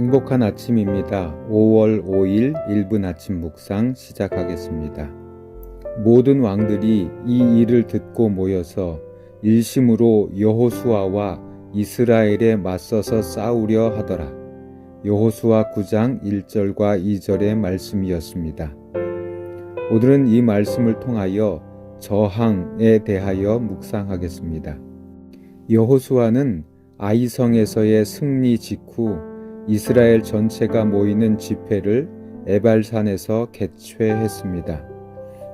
행복한 아침입니다. 5월 5일 1분 아침 묵상 시작하겠습니다. 모든 왕들이 이 일을 듣고 모여서 일심으로 여호수아와 이스라엘에 맞서서 싸우려 하더라. 여호수아 9장 1절과 2절의 말씀이었습니다. 오늘은 이 말씀을 통하여 저항에 대하여 묵상하겠습니다. 여호수아는 아이성에서의 승리 직후 이스라엘 전체가 모이는 집회를 에발산에서 개최했습니다.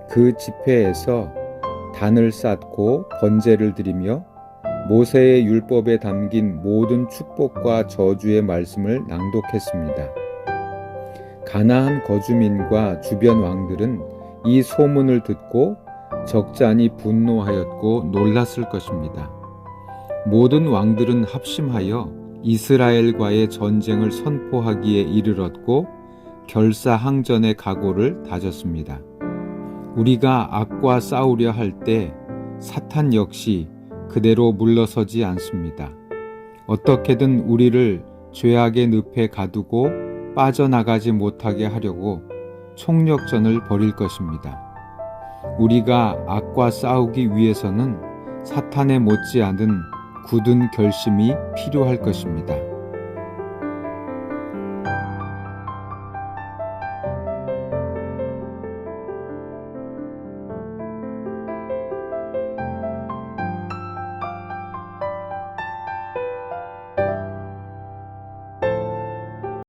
그 집회에서 단을 쌓고 번제를 드리며 모세의 율법에 담긴 모든 축복과 저주의 말씀을 낭독했습니다. 가나안 거주민과 주변 왕들은 이 소문을 듣고 적잖이 분노하였고 놀랐을 것입니다. 모든 왕들은 합심하여 이스라엘과의 전쟁을 선포하기에 이르렀고 결사항전의 각오를 다졌습니다. 우리가 악과 싸우려 할 때 사탄 역시 그대로 물러서지 않습니다. 어떻게든 우리를 죄악의 늪에 가두고 빠져나가지 못하게 하려고 총력전을 벌일 것입니다. 우리가 악과 싸우기 위해서는 사탄에 못지않은 굳은 결심이 필요할 것입니다.